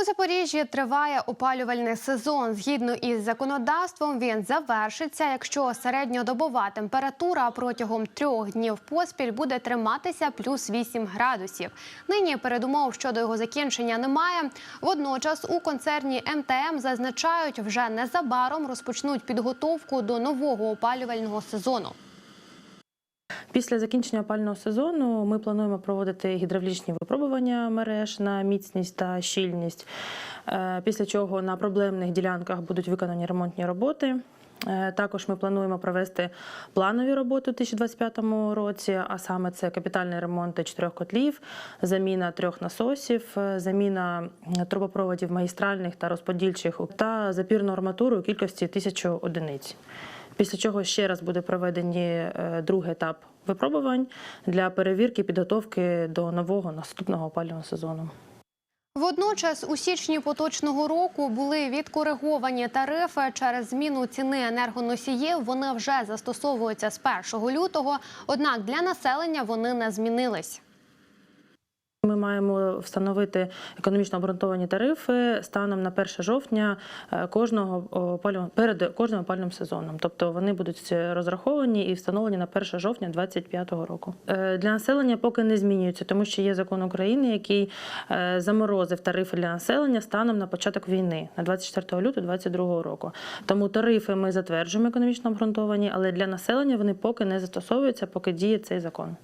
У Запоріжжі триває опалювальний сезон. Згідно із законодавством, він завершиться, якщо середньодобова температура протягом трьох днів поспіль буде триматися плюс 8 градусів. Нині передумов щодо його закінчення немає. Водночас у концерні МТМ зазначають, вже незабаром розпочнуть підготовку до нового опалювального сезону. Після закінчення опального сезону ми плануємо проводити гідравлічні випробування мереж на міцність та щільність. Е, Після чого на проблемних ділянках будуть виконані ремонтні роботи. Е, Також ми плануємо провести планові роботи у 2025 році, а саме це капітальний ремонт чотирьох котлів, заміна трьох насосів, е, заміна трубопроводів магістральних та розподільчих та запірну арматуру у кількості тисячу одиниць. Після чого ще раз буде проведені е, другий етап випробувань для перевірки підготовки до нового наступного опалювального сезону. Водночас у січні поточного року були відкориговані тарифи через зміну ціни енергоносіїв. Вони вже застосовуються з 1 лютого, однак для населення вони не змінились. Маємо встановити економічно обґрунтовані тарифи станом на 1 жовтня е, кожного опалювального- перед кожним опалювальним сезоном. Тобто вони будуть розраховані і встановлені на 1 жовтня 2025 року. Е, Для населення поки не змінюються, тому що є закон України, який е, заморозив тарифи для населення станом на початок війни на 24 лютого 2022 року. Тому тарифи ми затверджуємо економічно обґрунтовані, але для населення вони поки не застосовуються, поки діє цей закон.